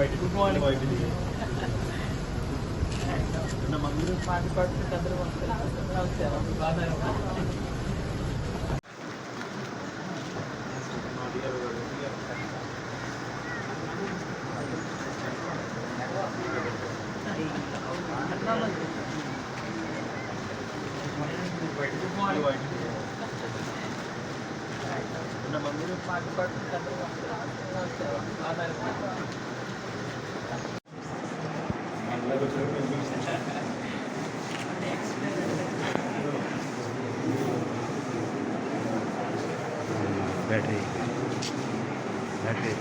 Good morning party పడుతుంది అందరూ బాగా గుడ్ మార్నింగ్ అందరూ పార్టీ పడుతుంది అందరూ వస్తారు బాగా బ్యాటరీ. బ్యాటరీ.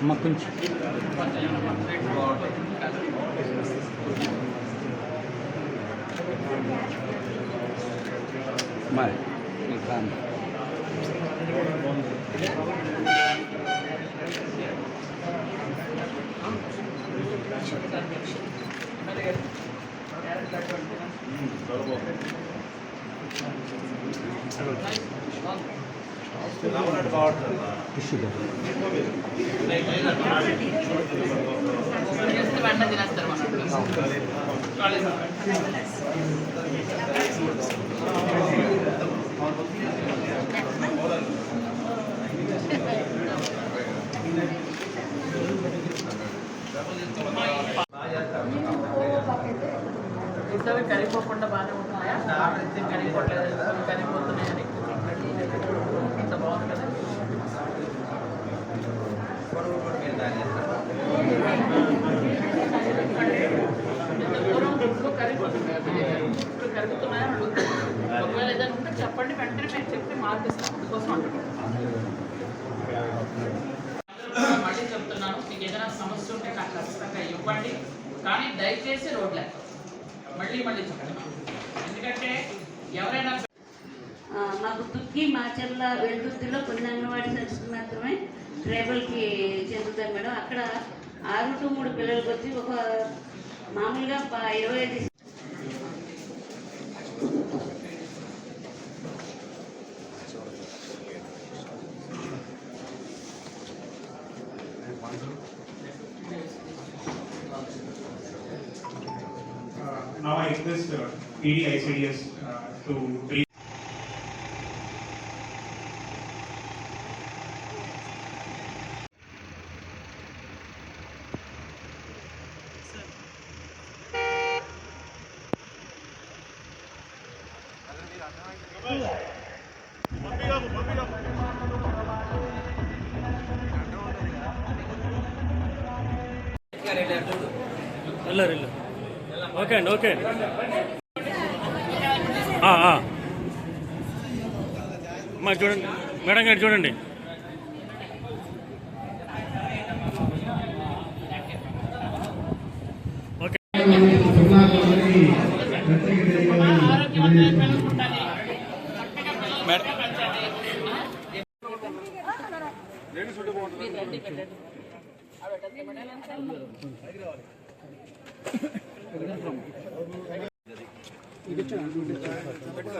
అమ్మ కొంచెం. Normal. Yıkandı. Düşüyor. ఇవ్వండి కానీ దయచేసి రోడ్ల. మళ్ళీ మళ్ళీ చెప్పండి. ఎందుకంటే ఎవరైనా ఆ, మాకు తుక్కి చెల్ల వెలుగుర్తిలో కొన్ని అంగన్వాడీ సెంటర్స్ మాత్రమే ట్రైబల్కి చెందుతాయి మేడం. అక్కడ ఆరు టు మూడు పిల్లలకు వచ్చి ఒక మామూలుగా ఇరవై ఐదు Now I request uh, PD ICDS uh, to brief మరి చూడండి. మేడం గారు చూడండి. Madam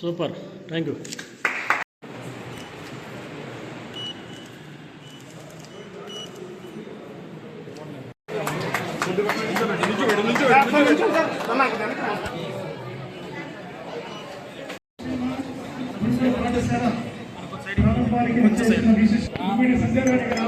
super. థ్యాంక్ యూ కనకకేయూరహారావళి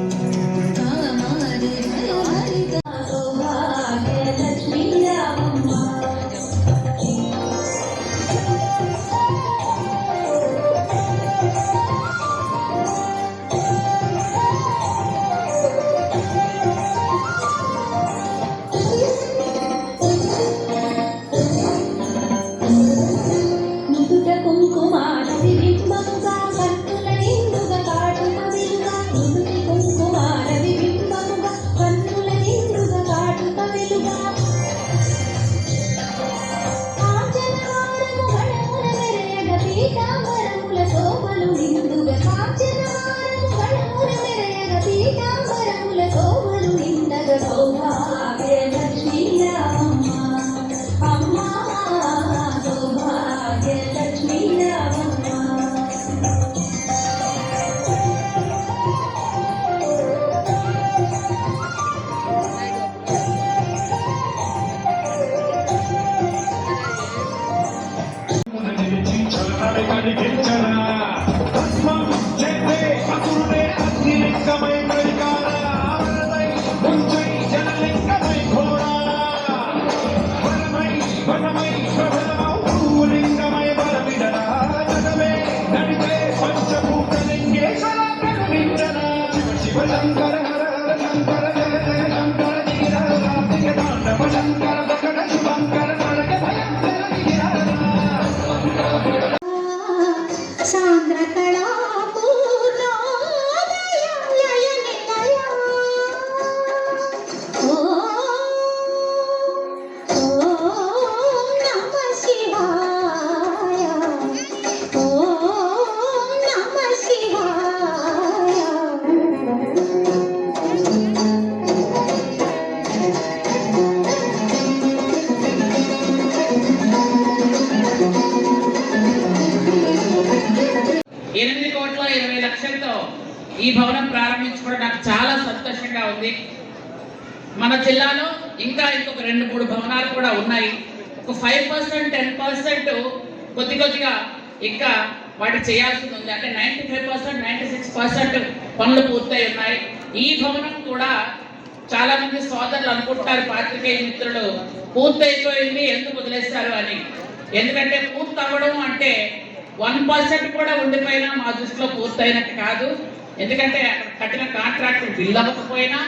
ఇంకా ఇంకొక రెండు మూడు భవనాలు కూడా ఉన్నాయి. ఒక ఫైవ్ పర్సెంట్ టెన్ పర్సెంట్ కొద్ది కొద్దిగా ఇంకా వాటి చేయాల్సింది ఉంది. అంటే ninety five percent ninety six percent పనులు పూర్తయి ఉన్నాయి. ఈ భవనం కూడా చాలా మంది సోదరులు అనుకుంటారు పాత్రికేయ మిత్రులు పూర్తయిపోయింది ఎందుకు వదిలేస్తారు అని. ఎందుకంటే పూర్తి అవ్వడం అంటే వన్ పర్సెంట్ కూడా ఉండిపోయినా మా దృష్టిలో పూర్తయినట్టు కాదు. ఎందుకంటే అక్కడ కట్టిన కాంట్రాక్ట్ బిల్ అవ్వకపోయినా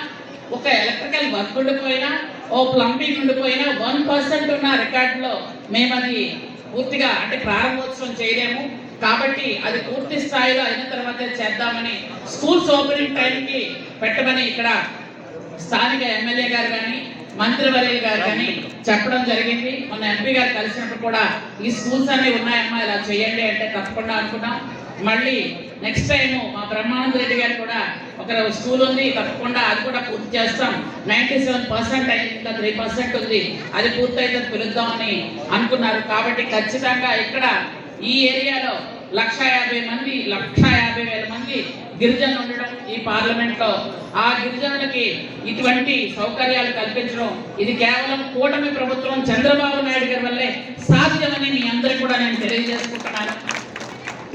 ఒక ఎలక్ట్రికల్ వర్క్ ఉండిపోయినా ఓ ప్లంబింగ్ ఉండిపోయినా వన్ పర్సెంట్ ఉన్న రికార్డులో మేము అది పూర్తిగా అంటే ప్రారంభోత్సవం చేయలేము. కాబట్టి అది పూర్తి స్థాయిలో అయిన తర్వాత చేద్దామని స్కూల్స్ ఓపెనింగ్ టైంకి పెట్టమని ఇక్కడ స్థానిక ఎమ్మెల్యే గారు కానీ మంత్రివర్యులు గారు కానీ చెప్పడం జరిగింది. మొన్న ఎంపీ గారు కలిసినప్పుడు కూడా ఈ స్కూల్స్ అనేవి ఉన్నాయమ్మా ఇలా చేయండి అంటే తప్పకుండా అనుకున్నాం. మళ్ళీ నెక్స్ట్ టైము మా బ్రహ్మానంద రెడ్డి గారు కూడా ఒక స్కూల్ ఉంది తప్పకుండా అది కూడా పూర్తి చేస్తాం. నైంటీ సెవెన్ పర్సెంట్ అయింది ఇంకా త్రీ పర్సెంట్ ఉంది. అది పూర్తయితే పిలుద్దామని అనుకున్నారు. కాబట్టి ఖచ్చితంగా ఇక్కడ ఈ ఏరియాలో లక్ష యాభై మంది లక్ష యాభై వేల మంది గిరిజనులు ఉండడం ఈ పార్లమెంట్లో. ఆ గిరిజనులకి ఇటువంటి సౌకర్యాలు కల్పించడం ఇది కేవలం కూటమి ప్రభుత్వం చంద్రబాబు నాయుడు గారి వల్లే సాధ్యమని మీ అందరికీ కూడా నేను తెలియజేసుకుంటున్నాను.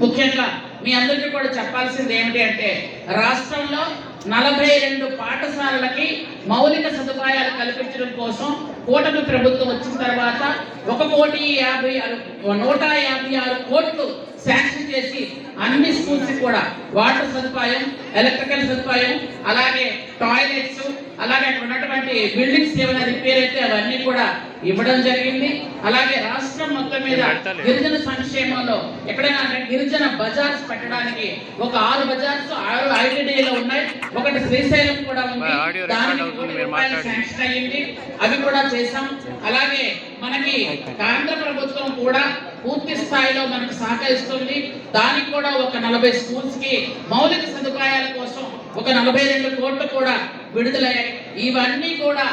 ముఖ్యంగా మీ అందరికీ కూడా చెప్పాల్సింది ఏమిటి అంటే రాష్ట్రంలో నలభై రెండు పాఠశాలలకి మౌలిక సదుపాయాలు కల్పించడం కోసం కూటమి ప్రభుత్వం వచ్చిన తర్వాత ఒక కోటి యాభై ఆరు నూట యాభై ఆరు కోట్లు శాంక్షన్ చేసి అన్ని స్కూల్స్ కూడా వాటర్ సదుపాయం ఎలక్ట్రికల్ సదుపాయం అలాగే టాయిలెట్స్ అలాగే అక్కడ ఉన్నటువంటి బిల్డింగ్స్ ఏమైనా రిపేర్ అయితే అవన్నీ కూడా ఇవ్వడం జరిగింది. అలాగే రాష్ట్రం మొత్తం మీద గిరిజన సంక్షేమంలో ఎక్కడైనా గిరిజన బజార్స్ పెట్టడానికి ఒక ఆరు బజార్స్ ఆరు ఐటీడీలో ఉన్నాయి. ఒకటి శ్రీశైలం కూడా ఉంది. దానికి శాంక్షన్ అయ్యింది. అవి కూడా చేశాం. అలాగే మనకి కేంద్ర ప్రభుత్వం కూడా పూర్తి స్థాయిలో మనకు సహకరిస్తుంది. దానికి కూడా ఒక నలభై స్కూల్స్కి మౌలిక సదుపాయాల కోసం ఒక నలభై రెండు కోట్లు కూడా విడుదలయ్యాయి ఇవన్నీ కూడా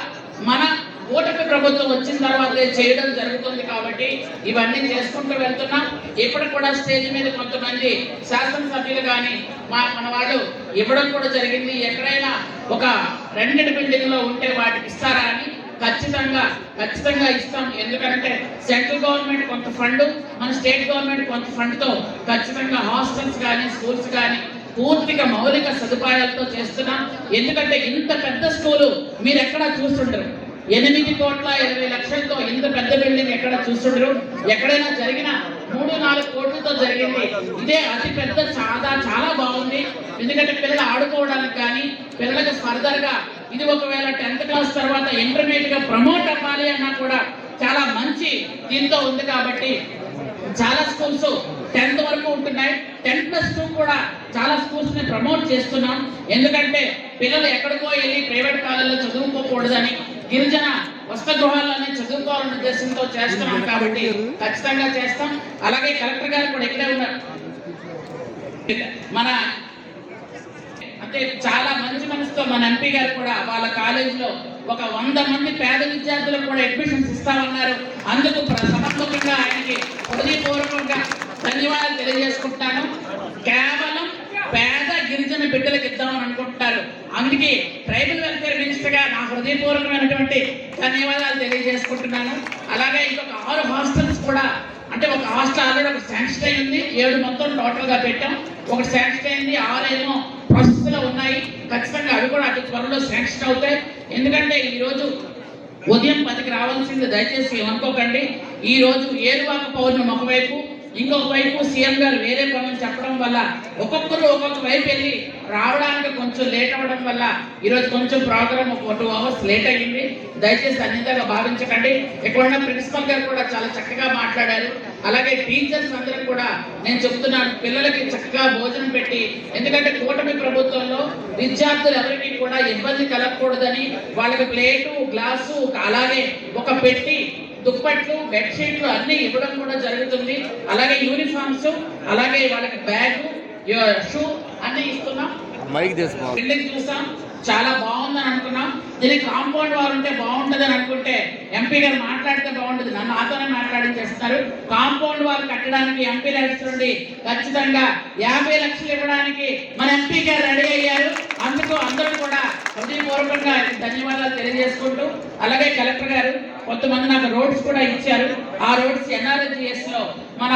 మన కూటమి ప్రభుత్వం వచ్చిన తర్వాతే చేయడం జరుగుతుంది కాబట్టి ఇవన్నీ చేసుకుంటూ వెళ్తున్నాం. ఇప్పుడు కూడా స్టేజ్ మీద కొంతమంది శాసనసభ్యులు కానీ మా మన వాళ్ళు ఇవ్వడం కూడా జరిగింది. ఎక్కడైనా ఒక రెండింటి బిల్డింగ్లో ఉంటే వాటికి ఇస్తారా అని ఖచ్చితంగా ఖచ్చితంగా ఇస్తాం. ఎందుకంటే సెంట్రల్ గవర్నమెంట్ కొంత ఫండ్ మన స్టేట్ గవర్నమెంట్ కొంత ఫండ్తో ఖచ్చితంగా హాస్టల్స్ కానీ స్కూల్స్ కానీ పూర్తిగా మౌలిక సదుపాయాలతో చేస్తున్నాం. ఎందుకంటే ఇంత పెద్ద స్కూలు మీరు ఎక్కడా చూస్తుంటారు ఎనిమిది కోట్ల ఇరవై లక్షలతో ఇంత పెద్ద బిల్డింగ్ ఎక్కడ చూస్తుండ్రు. ఎక్కడైనా జరిగిన మూడు నాలుగు కోట్లతో జరిగింది. ఇదే అతి పెద్ద చాలా చాలా బాగుంది. ఎందుకంటే పిల్లలు ఆడుకోవడానికి కానీ పిల్లలకు ఫర్దర్గా ఇది ఒకవేళ టెన్త్ క్లాస్ తర్వాత ఇంటర్మీడియట్గా ప్రమోట్ అవ్వాలి అన్నా కూడా చాలా మంచి దీంతో ఉంది కాబట్టి చాలా స్కూల్స్ టెన్త్ వరకు ఉంటున్నాయి. టెన్త్ ప్లస్ టూ కూడా చాలా స్కూల్స్ని ప్రమోట్ చేస్తున్నాం. ఎందుకంటే పిల్లలు ఎక్కడికో వెళ్ళి ప్రైవేట్ కాలేజీలో చదువుకోకూడదని గిరిజన వస్త్ర గృహాల్లోనే చదువుకోవాలనే ఉద్దేశంతో చేస్తున్నాం కాబట్టి ఖచ్చితంగా చేస్తాం. అలాగే కలెక్టర్ గారు కూడా ఇక్కడే ఉన్నారు. మన అంటే చాలా మంచి మనసుతో మన ఎంపీ గారు కూడా వాళ్ళ కాలేజీలో ఒక వంద మంది పేద విద్యార్థులకు కూడా అడ్మిషన్స్ ఇస్తామన్నారు. అందుకు సమర్పకంగా ఆయనకి హృదయపూర్వకంగా ధన్యవాదాలు తెలియజేసుకుంటాను. కేవలం పేద గిరిజన బిడ్డలకు ఇద్దామని అనుకుంటున్నారు. అందుకే ట్రైబల్ వెల్ఫేర్ మినిస్టర్గా నా హృదయపూర్వకమైనటువంటి ధన్యవాదాలు తెలియజేసుకుంటున్నాను. అలాగే ఇంకొక ఆరు హాస్టల్స్ కూడా అంటే ఒక హాస్టల్ ఆల్రెడీ ఒక శాంక్షన్ అయింది ఏడు మొత్తం టోటల్గా పెట్టాం. ఒక శాంక్షన్ అయింది ఆరేమో ప్రాసెస్ ఉన్నాయి. ఖచ్చితంగా అవి కూడా అతి త్వరలో శాంక్షన్ అవుతాయి. ఎందుకంటే ఈరోజు ఉదయం పదికి రావాల్సింది దయచేసి ఏమనుకోకండి. ఈ రోజు ఏరువాక పౌర్ణమి ఒకవైపు ఇంకొక వైపు సీఎం గారు వేరే పనులు చెప్పడం వల్ల ఒక్కొక్కరు ఒక్కొక్క వైపు వెళ్ళి రావడానికి కొంచెం లేట్ అవ్వడం వల్ల ఈరోజు కొంచెం ప్రోగ్రామ్ ఒక టూ అవర్స్ లేట్ అయ్యింది. దయచేసి అన్నింతగా భావించకండి. ఇక్కడ ఉన్న ప్రిన్సిపల్ గారు కూడా చాలా చక్కగా మాట్లాడారు. అలాగే టీచర్స్ అందరూ కూడా నేను చెప్తున్నాను పిల్లలకి చక్కగా భోజనం పెట్టి ఎందుకంటే కూటమి ప్రభుత్వంలో విద్యార్థులు ఎవరికి కూడా ఇబ్బంది కలగకూడదని వాళ్ళకి ప్లేటు గ్లాసు అలాగే ఒక పెట్టి దుప్పట్లు బెడ్షీట్లు అన్ని ఇవ్వడం కూడా జరుగుతుంది. అలాగే యూనిఫామ్స్ అలాగే వాళ్ళకి బ్యాగ్ షూ అన్ని ఇస్తున్నాం. బిల్డింగ్ చూసాం. చాలా బాగుందని అనుకున్నాం. దీనికి కాంపౌండ్ వారు ఉంటే బాగుంటుందని అనుకుంటే ఎంపీ గారు మాట్లాడితే బాగుంటుంది. నన్ను ఆతోనే మాట్లాడించేస్తున్నారు కాంపౌండ్ వారు కట్టడానికి ఎంపీ లైట్స్ నుండి ఖచ్చితంగా యాభై లక్షలు ఇవ్వడానికి మన ఎంపీ గారు రెడీ అయ్యారు. అందుకు అందరూ కూడా హృదయపూర్వకంగా ధన్యవాదాలు తెలియజేసుకుంటూ అలాగే కలెక్టర్ గారు కొంతమంది నాకు రోడ్స్ కూడా ఇచ్చారు. ఆ రోడ్స్ ఎన్ఆర్ఎస్జిఎస్లో మన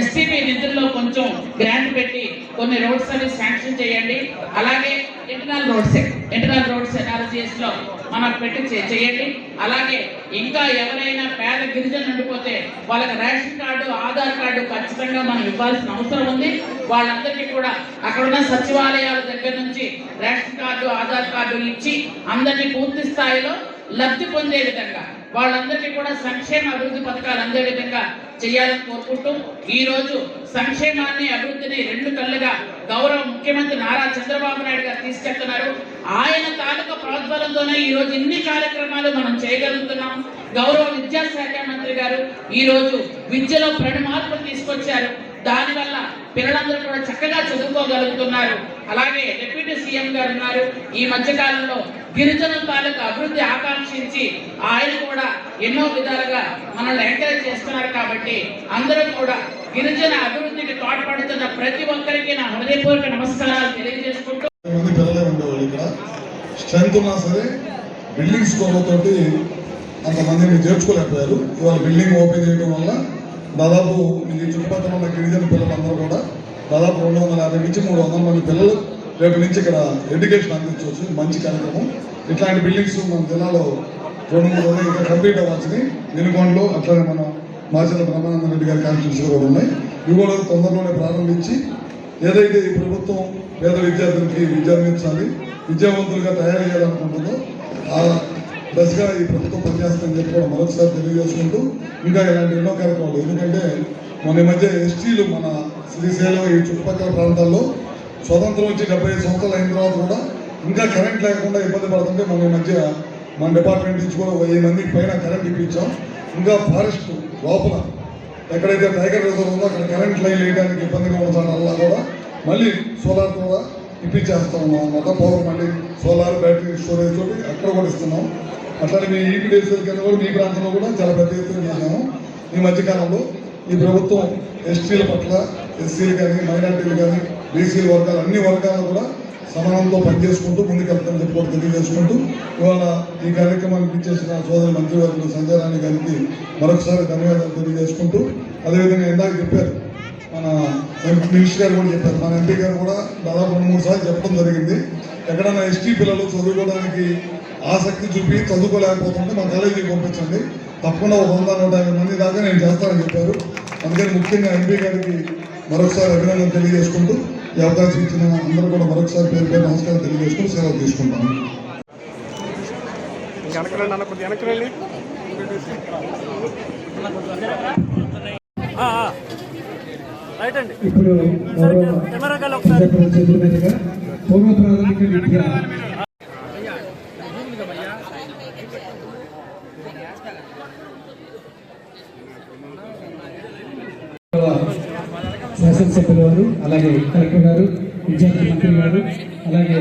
ఎస్సీపీ నిధుల్లో కొంచెం గ్రాంట్ పెట్టి కొన్ని రోడ్స్ అవి శాంక్షన్ చేయండి. అలాగే ఇంటర్నల్ రోడ్స్ ఇంటర్నల్ రోడ్స్ ఎన్ఆర్జిఎస్లో మనం పెట్టి చేయండి. అలాగే ఇంకా ఎవరైనా పేద గిరిజనులు ఉండిపోతే వాళ్ళకి రేషన్ కార్డు ఆధార్ కార్డు ఖచ్చితంగా మనం ఇవ్వాల్సిన అవసరం ఉంది. వాళ్ళందరికీ కూడా అక్కడ ఉన్న సచివాలయాల దగ్గర నుంచి రేషన్ కార్డు ఆధార్ కార్డు ఇచ్చి అందరినీ పూర్తి స్థాయిలో లబ్ధి పొందే విధంగా వాళ్ళందరికీ కూడా సంక్షేమ అభివృద్ధి పథకాలు అందే విధంగా చేయాలని కోరుకుంటూ ఈరోజు సంక్షేమాన్ని అభివృద్ధిని రెండు కళ్ళుగా గౌరవ ముఖ్యమంత్రి నారా చంద్రబాబు నాయుడు గారు తీసుకెళ్తున్నారు. ఆయన తాలూకా ప్రోద్బలంతోనే ఈ రోజు ఇన్ని కార్యక్రమాలు మనం చేయగలుగుతున్నాం. గౌరవ విద్యాశాఖ మంత్రి గారు ఈరోజు విద్యలో ప్రతి మార్పులు తీసుకొచ్చారు దానివల్ల పిల్లలందరూ కూడా చక్కగా చదువుకోగలుగుతున్నారు. అలాగే డిప్యూటీ సీఎం గారు ఉన్నారు. ఈ మధ్య కాలంలో గిరిజనుల తాలూకు అభివృద్ధి ఆకాంక్షించి ఆయన కూడా ఎన్నో విధాలుగా మనల్ని ఎంకరేజ్ చేస్తున్నారు కాబట్టి అందరూ కూడా గిరిజన అభివృద్ధికి తోడ్పడుతున్న ప్రతి ఒక్కరికి నా హృదయపూర్వక నమస్కారాలు తెలియజేసుకుంటూ మంది పిల్లలే ఉండేవాళ్ళు ఇక్కడ. స్ట్రెంత్ ఉన్నా సరే బిల్డింగ్స్ కొరతోటి అంతమందిని చేర్చుకోలేకపోయారు. ఇవాళ బిల్డింగ్ ఓపెన్ చేయడం వల్ల దాదాపు ఈ చుట్టుపక్కల ఉన్న గిరిజన పిల్లలందరూ కూడా దాదాపు రెండు వందల యాభై నుంచి మూడు వందల మంది పిల్లలు రేపు నుంచి ఇక్కడ ఎడ్యుకేషన్ అందించవచ్చు. మంచి కార్యక్రమం. ఇట్లాంటి బిల్డింగ్స్ మన జిల్లాలో రెండు మూడు వందలు ఇంకా కంప్లీట్ అవ్వాల్సింది. వినుకొండలో అట్లానే మనం మాచల బ్రహ్మానంద రెడ్డి గారి కాన్స్టిట్యూన్సీ కూడా ఉన్నాయి. ఇవి కూడా తొందరలోనే ప్రారంభించి ఏదైతే ఈ ప్రభుత్వం పేద విద్యార్థులకి విద్య అందించాలి విద్యావంతులుగా తయారు చేయాలనుకుంటుందో ఆ దశగా ఈ ప్రభుత్వం పనిచేస్తుందని చెప్పి కూడా మరొకసారి తెలియజేసుకుంటూ ఇంకా ఇలాంటి ఎన్నో కార్యక్రమాలు. ఎందుకంటే మొన్న మధ్య ఎస్టీలు మన శ్రీశైలం ఈ చుట్టుపక్కల ప్రాంతాల్లో స్వతంత్రం వచ్చి డెబ్బై ఐదు సంవత్సరాలు అయిన తర్వాత కూడా ఇంకా కరెంట్ లేకుండా ఇబ్బంది పడుతుంటే మన మధ్య మన డిపార్ట్మెంట్ నుంచి కూడా వెయ్యి మందికి పైన కరెంట్ ఇప్పించాం. ఇంకా ఫారెస్ట్ లోపల ఎక్కడైతే టైగర్ రిజర్వ్ ఉందో అక్కడ కరెంట్ లైన్ వేయడానికి ఇబ్బందిగా ఉన్న అలా కూడా మళ్ళీ సోలార్ కూడా ఇప్పించేస్తాం అన్నమాట పవర్ మళ్ళీ సోలార్ బ్యాటరీ స్టోరేజ్ తోటి అక్కడ కూడా ఇస్తున్నాం. అట్లానే మీ ఈపీడీఎస్ఎల్ కింద కూడా మీ ప్రాంతంలో కూడా చాలా పెద్ద ఎత్తున చేశాము. ఈ మధ్యకాలంలో ఈ ప్రభుత్వం ఎస్టీల పట్ల ఎస్సీలు కానీ మైనార్టీలు కానీ బీసీల వర్గాలు అన్ని వర్గాలు కూడా సమానంతో పనిచేసుకుంటూ ముందుకెళ్తామని చెప్పి కూడా తెలియజేసుకుంటూ ఇవాళ ఈ కార్యక్రమానికి ఇచ్చేసిన సోదరు మంత్రివర్గ సంజయ్ రాణి గారికి మరొకసారి ధన్యవాదాలు తెలియజేసుకుంటూ అదేవిధంగా ఇందాక చెప్పారు మన మినిస్టర్ గారు కూడా చెప్పారు మన ఎంపీ గారు కూడా దాదాపు రెండు మూడు సార్లు చెప్పడం జరిగింది. ఎక్కడైనా ఎస్టీ పిల్లలు చదువుకోవడానికి ఆసక్తి చూపి చదువుకోలేకపోతుంటే మా కాలేజీకి పంపించండి. తప్పకుండా ఒక వంద నూట యాభై మంది దాకా నేను చేస్తానని చెప్పారు. అందుకని ముఖ్యంగా ఎంపీ గారికి మరొకసారి అభినందన తెలియజేసుకుంటూ ఈ అవకాశం ఇచ్చిన అందరూ కూడా మరొకసారి పేరు పేరు నమస్కారం తెలియజేసుకుంటూ సెలవు తీసుకుంటాను రైట్ అండి ఇప్పుడు పూర్వ ప్రాథమిక విద్య శాసనసభ్యుల వారు అలాగే కలెక్టర్ గారు విద్యార్థి మంత్రి గారు అలాగే